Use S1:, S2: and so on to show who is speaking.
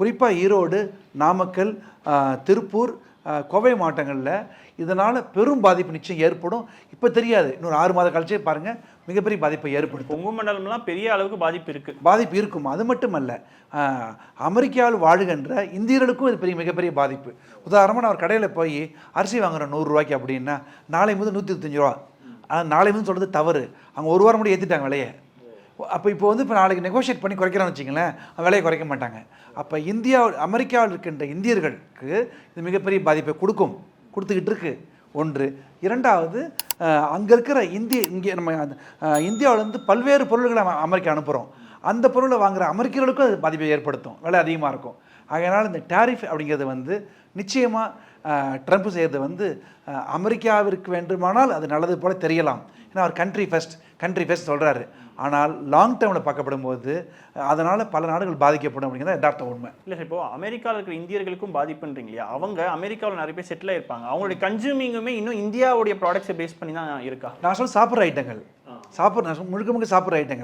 S1: குறிப்பாக ஈரோடு நாமக்கல் திருப்பூர் கோவை மாவட்டங்களில் இதனால் பெரும் பாதிப்பு நிச்சயம் ஏற்படும். இப்போ தெரியாது. இன்னொரு ஆறு மாத கழிச்சே பாருங்கள் மிகப்பெரிய பாதிப்பை ஏற்படுத்தும்.
S2: கொங்கு மண்டலம்லாம் பெரிய அளவுக்கு பாதிப்பு இருக்கு.
S1: பாதிப்பு இருக்கும். அது மட்டுமல்ல அமெரிக்காவில் வாழுகின்ற இந்தியர்களுக்கும் இது பெரிய மிகப்பெரிய பாதிப்பு. உதாரணமாக நான் ஒரு கடையில் போய் அரிசி வாங்குறேன் நூறுரூவாய்க்கு அப்படின்னா நாளை முதல் நூற்றி இருபத்தஞ்சி ரூபா. ஆனால் நாளை முதல் சொல்கிறது தவறு. அவங்க ஒரு வாரம் கூட ஏற்றிட்டாங்க விலையை. அப்போ இப்போ வந்து இப்போ நாளைக்கு நெகோஷியேட் பண்ணி குறைக்கிறான்னு வச்சிங்களேன் விலையை குறைக்க மாட்டாங்க. அப்போ இந்தியா அமெரிக்காவில் இருக்கின்ற இந்தியர்களுக்கு இது மிகப்பெரிய பாதிப்பை கொடுக்கும் கொடுத்துக்கிட்டு இருக்கு. ஒன்று. இரண்டாவது அங்கே இருக்கிற இந்திய இங்கே நம்ம இந்தியாவிலேருந்து பல்வேறு பொருள்களை அமெரிக்கா அனுப்புகிறோம் அந்த பொருளை வாங்குகிற அமெரிக்கர்களுக்கும் அது பாதிப்பை ஏற்படுத்தும் விலை அதிகமாக இருக்கும். அதனால் இந்த டேரிஃப் அப்படிங்கிறது வந்து நிச்சயமாக ட்ரம்ப் செய்கிறது வந்து அமெரிக்காவிற்கு வேண்டுமானால் அது நல்லது போல தெரியலாம். ஏன்னா அவர் கண்ட்ரி ஃபர்ஸ்ட் கண்ட்ரி ஃபர்ஸ்ட் சொல்கிறாரு ஆனால் லாங் டேர்மில் பார்க்கப்படும் போது அதனால் பல நாடுகள் பாதிக்கப்படும் அப்படிங்கிறது யதார்த்த உண்மை.
S2: இல்ல சார் இப்போ அமெரிக்காவில் இருக்கிற இந்தியர்களுக்கும் பாதிப்புன்றீங்க இல்லையா அவங்க அமெரிக்காவில் நிறைய பேர் செட்டில் ஆயிருப்பாங்க. அவங்களுடைய கன்சூமிங்குமே இன்னும் இந்தியாவுடைய ப்ராடக்ட்ஸை பேஸ் பண்ணி தான் இருக்கா?
S1: நான் சொல்ல சாப்பிட்ற ஐட்டங்கள் சாப்பிட்ற முழுக்க முழுக்க சாப்பிட்ற ஐட்டங்கள்